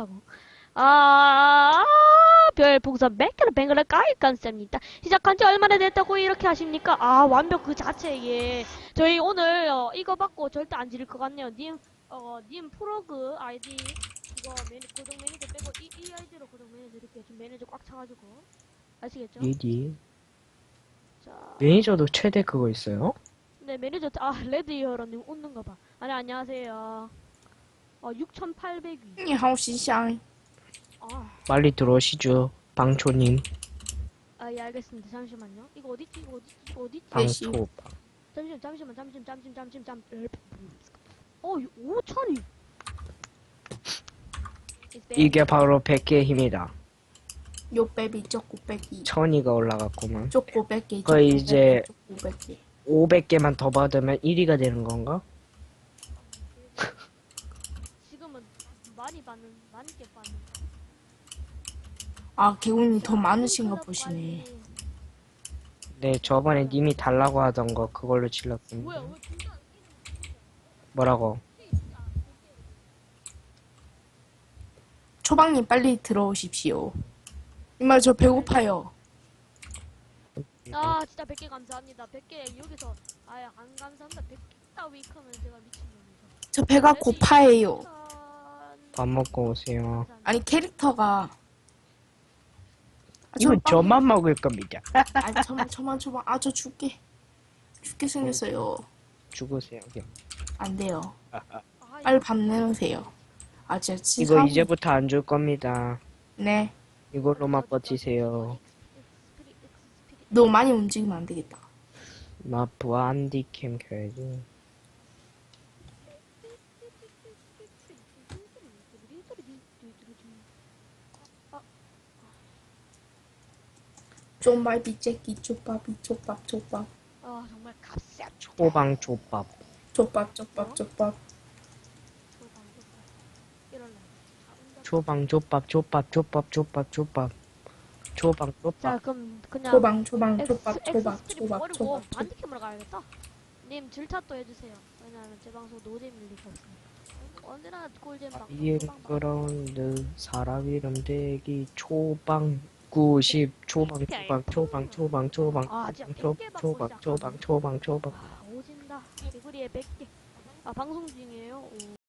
하고. 아, 별 풍선 몇 개를 뱅글을 까일 감사합니다. 시작한 지 얼마나 됐다고 이렇게 하십니까? 아, 완벽 그 자체에. 저희 오늘, 어, 이거 받고 절대 안 지를 것 같네요. 님, 어, 님 프로그 아이디, 그거 매니, 고정 매니저 빼고 이, 이 아이디로 고정 매니저 드릴게요. 지금 매니저 꽉 차가지고. 아시겠죠? 이디 자, 매니저도 최대 그거 있어요? 네, 매니저, 아, 레드 히어로님 웃는 거 봐. 아니, 안녕하세요. 어, 6,800위. 你好，西香。 아, 빨리 들어오시죠 방초님 아, 예, 알겠습니다. 잠시만요. 이거 어디지? 이거 어디지? 이거 어디지? 배시. 방초 잠시만, 잠시만, 잠시만, 잠시만, 잠시만, 잠시만. 어, 5천이. 이게 바로 100개의 힘이다 600이 쪼꼬배기. 천이가 올라갔구만 쪼꼬배기. 거의 이제- 쪼꼬배기. 500개만 더 받으면 1위가 되는 건가? 많이 받는, 많게 받는. 아, 개운이 더 많으신가 보시네. 네 저번에 님이 달라고 하던 거 그걸로 뭐야, 질렀습니다 왜 진짜 뭐라고? 초방님 빨리 들어오십시오. 이말 저 배고파요. 아, 진짜 100개 감사합니다. 100개 여기서 아예 안 감사합니다. 100개 따위 하면 제가 미친놈이죠. 저 배가 고파해요. 밥 먹고 오세요 아니 캐릭터가. 아, 이건 저 저만 먹을 겁니다 아니 저만 저만 저만 아 저 죽게 죽게 생겼어요. 죽으세요 그냥. 아, 안 돼요. 이거 빨리 밥 내놓으세요. 아 진짜 이거 치사하고- 이제부터 안 줄 겁니다 네. 이걸로만 버티세요 너무 많이 움직이면 안 되겠다. 마프와 안디캠 켜야지 좀말 비째기 족밥이 족밥 족밥 아, 정말 값싸. 초방 족밥 족밥 족밥 족밥 이럴래. 초방 족밥 족밥 족밥 족밥 족밥 초방 자, 그럼 그냥 초방 초방 엑스- 족밥 엑스 초밥 스트립 초밥 버리고 초밥 족 반디캠으로 가야겠다. 님 질탓도 해주세요. 왜냐하면 제 방송 노잼일 리가 없으니까. 언제나 꿀잼 방. 이엔. 그라운드 사람 이름 대기 초방 90 초방 초방 초방 초방 초방 아, 진짜 초- 100개 받고 초방. 초방 초방 초방 아, 오진다. 개구리에 100개. 아, 방송 중이에요. 오.